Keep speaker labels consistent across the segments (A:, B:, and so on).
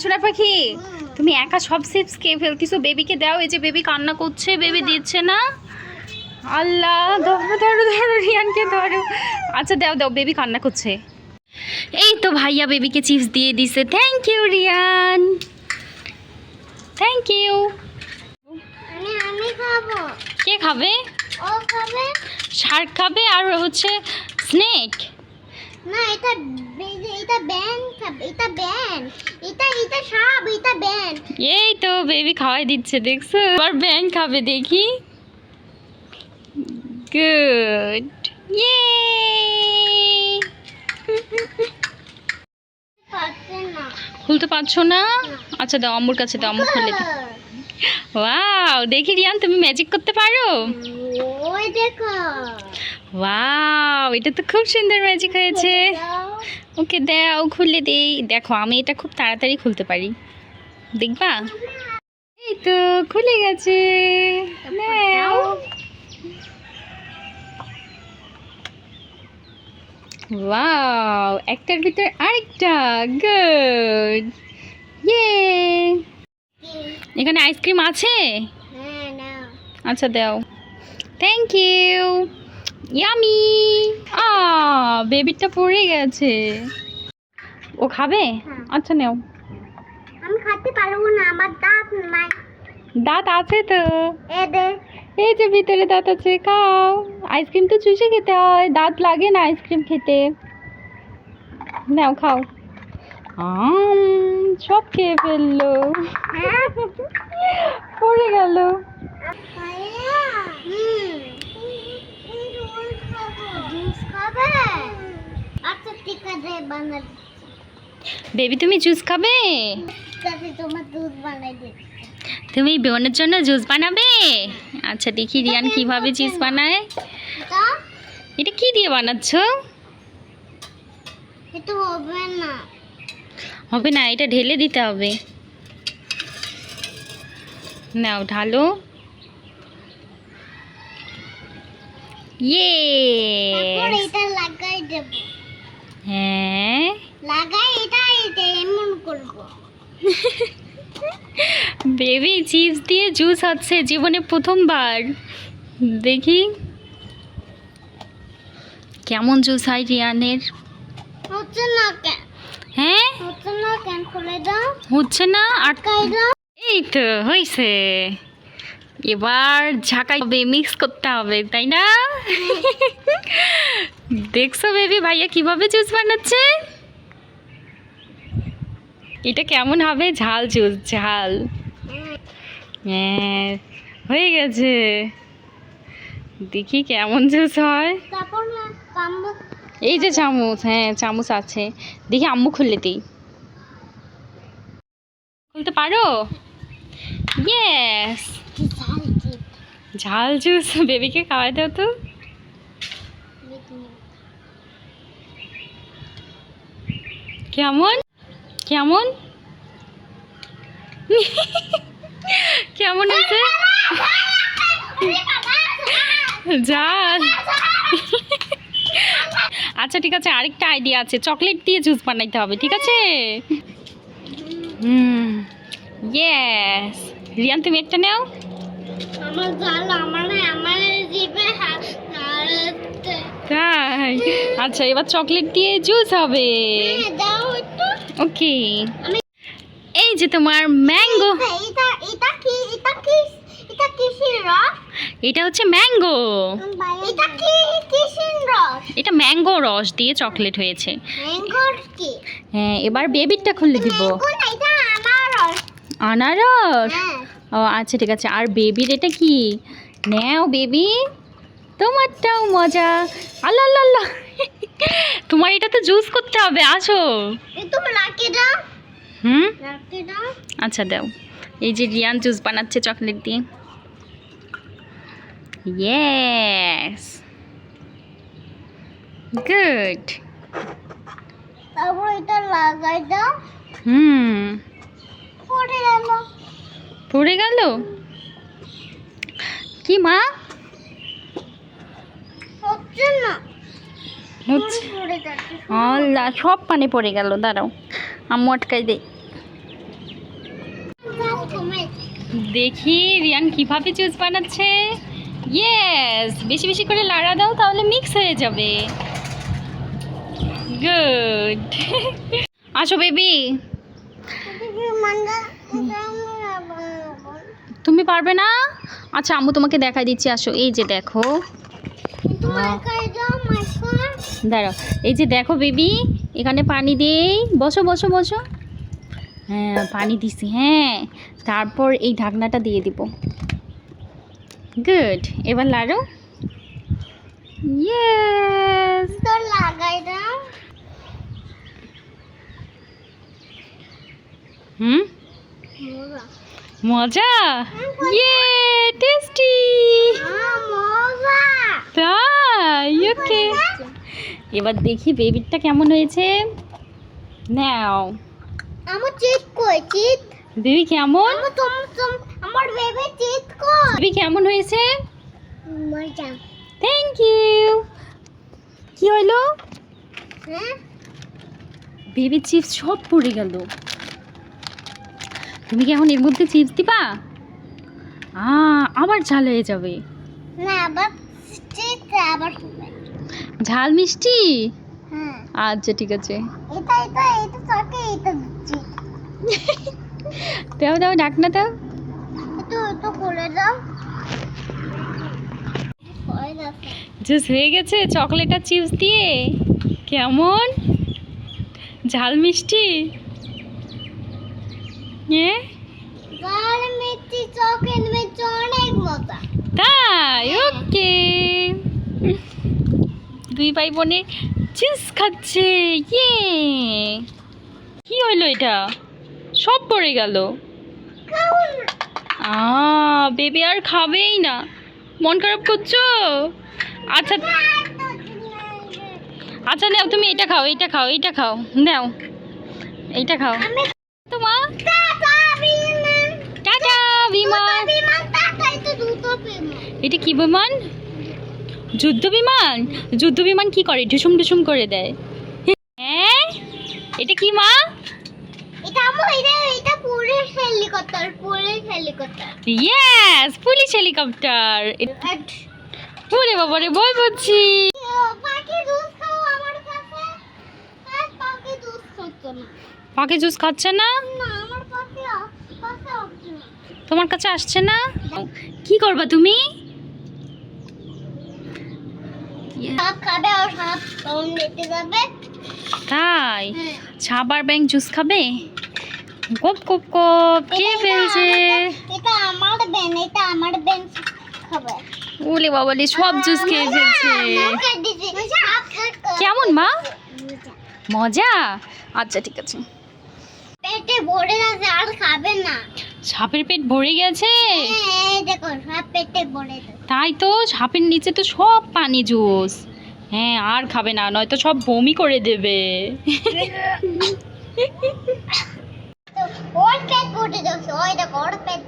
A: ছোড়া পাখি তুমি একা সব চিপস খেয়ে ফেলতিছো বেবিকে দাও এই যে বেবি কান্না করছে বেবি দিচ্ছে না। আল্লাহ ধরো ধরো ধরো রিয়ানকে ধরো। আচ্ছা দাও দাও বেবি কান্না করছে। এই তো ভাইয়া বেবিকে চিপস দিয়ে দিছে। Thank you Riyan. Thank you কে খাবে?
B: ও খাবে।
A: শার্ক খাবে আর হচ্ছে স্নেক
B: না এটা এটা ব্যান এটা ব্যান এটা এটা সাপ এটা ব্যান
A: এই তো বেবি খাওয়াই দিচ্ছে দেখছ? এবার ব্যাং খাবে দেখি। গুড ইয়ে খুলতে পারছ না? আচ্ছা দাও আম্মুর কাছে দাও আম্মু খুলে দি ওয়াও দেখি রিয়ান তুমি ম্যাজিক করতে পারো?
B: ওই দেখো।
A: ওয়াও এটা তো খুব সুন্দর ম্যাজিক হয়েছে। ওকে দাও খুলে দেই। দেখো আমি এটা খুব তাড়াতাড়ি খুলতে পারি। দেখবা? এই তো খুলে গেছে। নাও। ওয়াও একটার ভিতর আরেকটা। গুড ইয়ে এখানে আইসক্রিম আছে?
B: হ্যাঁ
A: আচ্ছা দাও। থ্যাংক ইউ ইয়ামি আ বেবিটা পড়ে গেছে। ও খাবে?
B: হ্যাঁ।
A: আচ্ছা নাও।
B: আমি খেতে পারব না আমার দাঁত নাই।
A: দাঁত আছে তো। এই যে ভিতরে দাঁত আছে খাও। আইসক্রিম তো চুষে খেতে হয়। দাঁত লাগে না আইসক্রিম খেতে। নাও খাও। আম সব খেয়ে ফেলল। পড়ে গেল। বেবি, তুমি জুস খাবে? তুমি বোনের জন্য জুস বানাবে? আচ্ছা দেখি রিয়ান কীভাবে জুস বানায়।
B: এটা
A: কি দিয়ে বানাচ্ছ?
B: এটা হবে না।
A: হবে না এটা ঢেলে দিতে হবে। নাও ঢালো। ইয়ে।
B: এটা লাগাই দেব।
A: হ্যাঁ।
B: লাগাই এটা এমন করব।
A: বেবি চিপস দিয়ে জুস হচ্ছে জীবনে প্রথমবার। দেখি। কেমন জুস হয় রিয়ানের?
B: হচ্ছে না
A: হ্যাঁ?
B: হচ্ছে না কেন খুলে দাও।
A: হচ্ছে না
B: আটকাই দাও।
A: এই তো হয়েছে এবার ঝাঁকাই হবে মিক্স করতে হবে তাই না? দেখছ বেবি ভাইয়া কীভাবে জুস বানাচ্ছে? এটা কেমন হবে? ঝাল জুস ঝাল। হ্যাঁ হয়ে গেছে। দেখি কেমন জুস হয়।
B: তারপর
A: এই যে চামচ হ্যাঁ চামচ আছে দেখি আম্মু খুললে দিই খুলতে পারো
B: ঝাল
A: জুস বেবিকে খাওয়াই দাও তো কেমন কেমন কেমন হয়েছে ঝাল আচ্ছা ঠিক আছে আরেকটা আইডিয়া আছে। চকলেট দিয়ে জুস বানাইতে হবে ঠিক আছে? হুম ইয়েস রিয়ান তুমি একটা নাও।
B: আমার ঝাল আমার আমার জিভে
A: তাই। আচ্ছা এবার চকলেট দিয়ে জুস হবে।
B: হ্যাঁ,
A: ওকে এই যে তোমার ম্যাঙ্গো
B: এটা এটা কি এটা কি? এটা কিসের রস?
A: এটা হচ্ছে ম্যাঙ্গো।
B: এটা কি কিসের রস?
A: এটা ম্যাঙ্গো রস দিয়ে চকলেট হয়েছে।
B: ম্যাঙ্গোর কি?
A: হ্যাঁ এবার বেবিরটা খুলে দিব।
B: এটা আনারস।
A: আনারস?
B: হ্যাঁ।
A: ও আচ্ছা ঠিক আছে। আর বেবির এটা কি? নাও বেবি। তোমারটাও মজা। আল্লাহ আল্লাহ আল্লাহ তোমার এটা তো জুস করতে হবে আসো। হুম? আচ্ছা দাও। এই যে রিয়ান জুস বানাচ্ছে চকলেট দিয়ে। ইয়েস গুড
B: তারপর এটা লাগাই দাও।
A: হুম।
B: পড়ে গেল।
A: পড়ে গেল? কি মা?
B: হচ্ছে না।
A: আল্লাহ সব পানি পড়ে গেল দাঁড়াও। আম্মু আটকাই দে।
B: তুমি।
A: দেখি রিয়ান কীভাবে জুস বানাচ্ছে? ইয়েস বেশি বেশি করে লাড়া দাও, তাহলে মিক্স হয়ে যাবে। গুড আসো বেবি তুমি পারবে না? আচ্ছা আম্মু তোমাকে দেখাই দিচ্ছি, আসো। এই যে দেখো। দাঁড়াও। এই যে দেখো বেবি এখানে পানি দিয়েই বসো বসো বসো। হ্যাঁ পানি দিছি হ্যাঁ। তারপর এই ঢাকনাটা দিয়ে দিব। গুড এবার লাড়ো। ইয়েস
B: তো লাগাই দাও।
A: হুম?
B: মজা।
A: ইয়ে টেস্টি
B: মজা।
A: তাই ওকে এবার দেখি বেবিটা কেমন হয়েছে। নাও
B: আমার কই চিট
A: বেবি কেমন?
B: আমার বেবি চিট কই
A: বেবি কেমন হয়েছে?
B: মজা।
A: থ্যাংক ইউ কি হইল
B: হ্যাঁ?
A: বেবি চিপস সব পড়ে গেল। তুমি কি এখন এর মধ্যে চিপস দিবা? আ আবার ঝাল হয়ে যাবে।
B: না আবার চিট আবার
A: ঝাল মিষ্টি?
B: হ্যাঁ।
A: আচ্ছা ঠিক আছে।
B: এটা এটা এটা চকে এটা
A: দাও দাও ডাকনা দাও।
B: দাও হয়ে
A: জুস হয়ে গেছে চকলেট আর চিপস দিয়ে? কেমন? ঝাল মিষ্টি? হ্যাঁ? তাই? ওকে। দুই ভাই বোনে চিপস খাচ্ছে। ইয়ে। কি হইল এটা? সব পড়ে গেল। আ বেবি আর খাবেই না। মন খারাপ করছ? আচ্ছা আচ্ছা নাও তুমি এটা খাও এটা খাও এইটা খাও নাও এইটা খাও। তোমা
B: টাটা বিমান। এটা
A: এটা কি বিমান? যুদ্ধ বিমান? যুদ্ধ বিমান কি করে? ঢুসুম ঢুসুম করে দেয়। হ্যাঁ? এটা কি মা?
B: এটা এটা এটা police helicopter police helicopter.
A: Yes police helicopter. ওরে বাবা রে বই বলছি
B: পাখি
A: জুস খাচ্ছে না। তোমার কাছে আসছে না? কি করবা তুমি? তাই?
B: হ্যাঁ।
A: ছাবার ব্যাংক জুস খাবে? কপ কপ কপ কে ফেলছে?
B: এটা- আমার বেন এটা আমার বেন খাবে
A: ওলে বাবা রে সব জুস খেয়ে ফেলছে।
B: সাপ।
A: কেমন মা? মজা। আচ্ছা ঠিক আছে।
B: পেটে ভরে আছে আর খাবে না।
A: সাপের পেট ভরে গেছে?
B: হ্যাঁ, এই দেখো সব পেটে ভরে।
A: তাই তো সাপের নিচে তো সব পানি জুস। হ্যাঁ আর খাবে না নয়তো সব বমি করে দেবে।
B: দেখো ওর পেট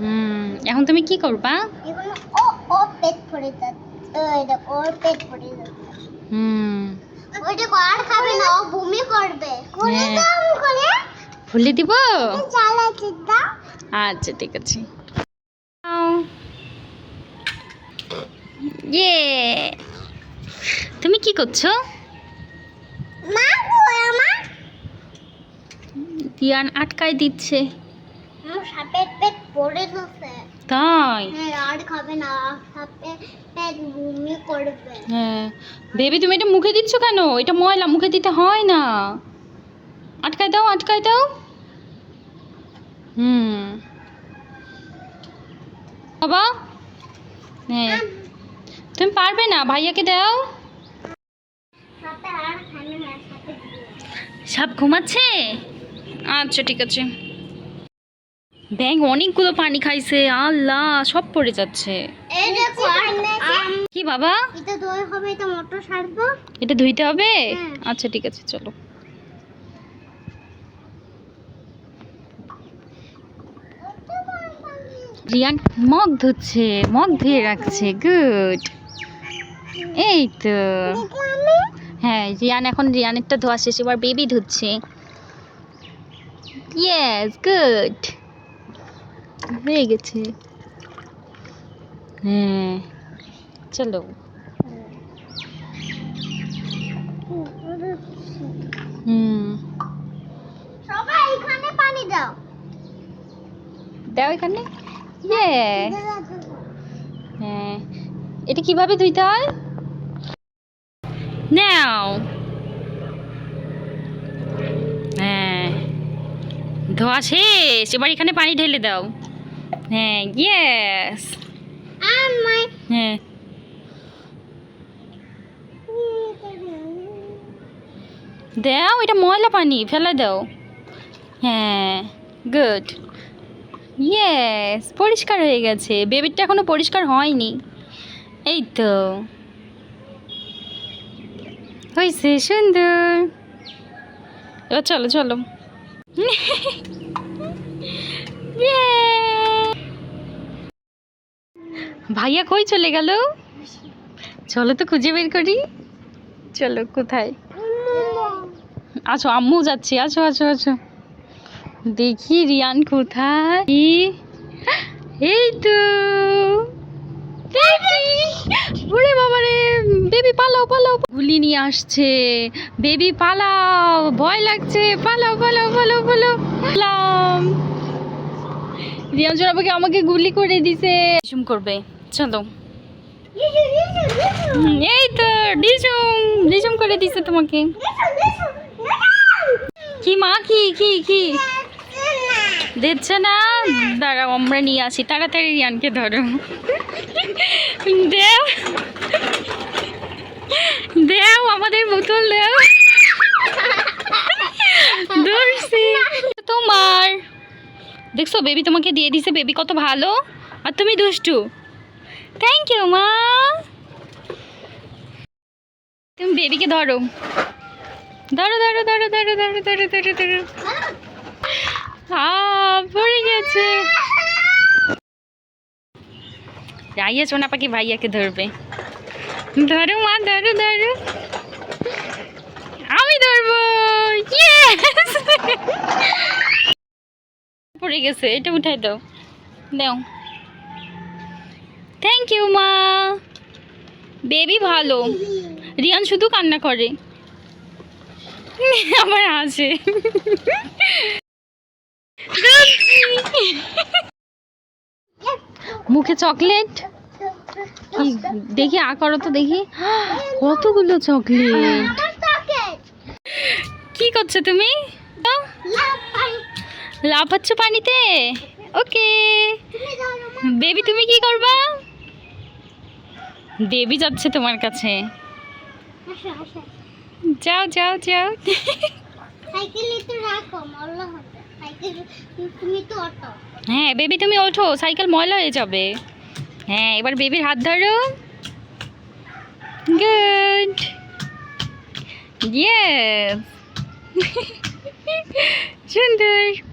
A: হুম এখন তুমি কি করবা?
B: এখন ও ও পেট ভরে যাচ্ছে ওই দেখো ওর পেট ভরে যাচ্ছে
A: হুম।
B: ওই দেখো আর খাবে না ও বমি করবে। করে
A: হ্যাঁ।
B: দাও করে?
A: খুলে দিব?
B: চালাচ্ছি দাও।
A: আচ্ছা ঠিক আছে। ইয়ে। তুমি কি করছ?
B: মা কই আমার?
A: তিয়ান আটকায় দিচ্ছে।
B: পেট ভরে
A: তাই
B: হ্যাঁ আর খাবে না বমি করবে
A: হ্যাঁ বেবি তুমি এটা মুখে দিচ্ছ কেন? এটা ময়লা মুখে দিতে হয় না। আটকায় দাও আটকায় দাও। হুম। বাবা? হ্যাঁ। তুমি পারবে না ভাইয়াকে দাও।
B: খাবে সাপ
A: ঘুমাচ্ছে? আচ্ছা ঠিক আছে। ব্যাং অনেকগুলো পানি খাইছে আল্লাহ সব পড়ে যাচ্ছে। কি বাবা?
B: এটা দই হবে এটা মোটর সারবো।
A: এটা ধুইতে হবে?
B: হ্যাঁ।
A: আচ্ছা ঠিক আছে চলো। রিয়ান মগ ধুচ্ছে মগ ধুয়ে রাখছে গুড। এই তো। হ্যাঁ রিয়ান এখন রিয়ানেরটা ধোয়া শেষ এবার বেবি ধুচ্ছে। ইয়েস গুড হয়ে গেছে। হ্যাঁ চলো। হুম।
B: সবাই এখানে পানি দাও।
A: দাও এখানে? ইয়ে হ্যাঁ। এটা কীভাবে ধুইতে হয়? নাও হ্যাঁ। ধোয়া শেষ। এবার এখানে পানি ঢেলে দাও। হ্যাঁ ইয়েস
B: আমার
A: হ্যাঁ। দাও এটা ময়লা পানি ফেলে দাও। হ্যাঁ গুড ইয়েস পরিষ্কার হয়ে গেছে। বেবিরটা এখনও পরিষ্কার হয়নি। এই তো। হয়েছে সুন্দর। এবার চলো চলো। ভাইয়া কই চলে গেল? চলো তো খুঁজে বের করি। চলো, কোথায়? আছো, আম্মু যাচ্ছি, আছো আছো আছো। দেখি রিয়ান কোথায়? এই তো। ওরে বাবা রে, বেবি পালাও পালাও। গুলি নিয়ে আসছে। বেবি পালাও, ভয় লাগছে। পালাও পালাও পালাও পালাও। পালাম। রিয়ান জোড়াবাকে আমাকে গুলি করে দিছে? করবে। চলো। এই তো, ডিজুম ডিজুম করে দিছে তোমাকে। কি মা, কি কি কি? দিচ্ছে না? দাঁড়াও, আমরা নিয়ে আসি। তাড়াতাড়ি রিয়ানকে ধরো। দেও। দেও, আমাদের বোতল দেও। ধরছি। তোমার। দেখছ বেবি তোমাকে দিয়ে দিছে বেবি কত ভালো। আর তুমি দুষ্টু। থ্যাংক ইউ মা তুমি বেবিকে ধরো। ধরো ধরো ধরো ধরো ধরো ধরো ধরো ধরো। পড়ে গেছে। ভাইয়া সোনা পাখি ভাইয়াকে ধরবে। ধরো, মা, ধরো ধরো। আমি ধরবো! পড়ে গেছে, এটা উঠাই দাও। দাও। থ্যাংক ইউ মা বেবি ভালো। রিয়ান শুধু কান্না করে। আবার আছে মুখে চকলেট? দেখি, আ করো তো দেখি। কতগুলো চকলেট?
B: আমার
A: কি করছ তুমি? লাফাচ্ছ পানিতে? ওকে বেবি তুমি কি করবা? বেবি যাচ্ছে তোমার কাছে। যাও যাও যাও। হ্যাঁ বেবি তুমি ওঠো সাইকেল ময়লা হয়ে যাবে। হ্যাঁ এবার বেবির হাত ধরো। গুড ইয়েস সুন্দর।